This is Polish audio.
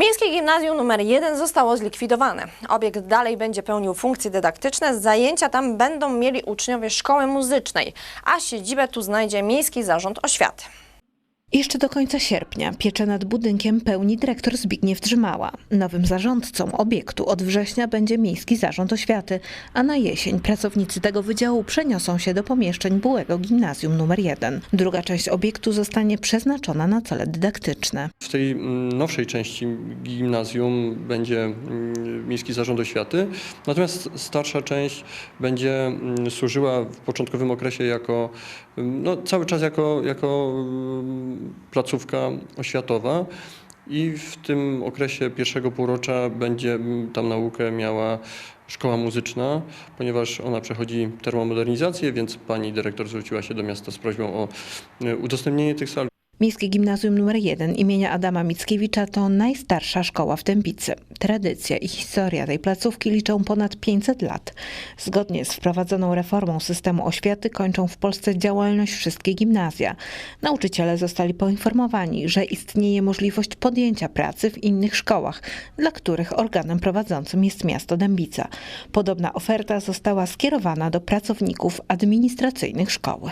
Miejskie Gimnazjum nr 1 zostało zlikwidowane. Obiekt dalej będzie pełnił funkcje dydaktyczne, zajęcia tam będą mieli uczniowie szkoły muzycznej, a siedzibę tu znajdzie Miejski Zarząd Oświaty. Jeszcze do końca sierpnia pieczę nad budynkiem pełni dyrektor Zbigniew Drzymała. Nowym zarządcą obiektu od września będzie Miejski Zarząd Oświaty, a na jesień pracownicy tego wydziału przeniosą się do pomieszczeń byłego Gimnazjum nr 1. Druga część obiektu zostanie przeznaczona na cele dydaktyczne. W tej mm, nowszej części gimnazjum będzie mm, Miejski Zarząd Oświaty, natomiast starsza część będzie mm, służyła w początkowym okresie jako, no, cały czas jako, jako placówka oświatowa. I w tym okresie pierwszego półrocza będzie tam naukę miała szkoła muzyczna, ponieważ ona przechodzi termomodernizację, więc pani dyrektor zwróciła się do miasta z prośbą o y, udostępnienie tych sal. Miejskie Gimnazjum nr 1 imienia Adama Mickiewicza to najstarsza szkoła w Dębicy. Tradycja i historia tej placówki liczą ponad 500 lat. Zgodnie z wprowadzoną reformą systemu oświaty kończą w Polsce działalność wszystkie gimnazja. Nauczyciele zostali poinformowani, że istnieje możliwość podjęcia pracy w innych szkołach, dla których organem prowadzącym jest miasto Dębica. Podobna oferta została skierowana do pracowników administracyjnych szkoły.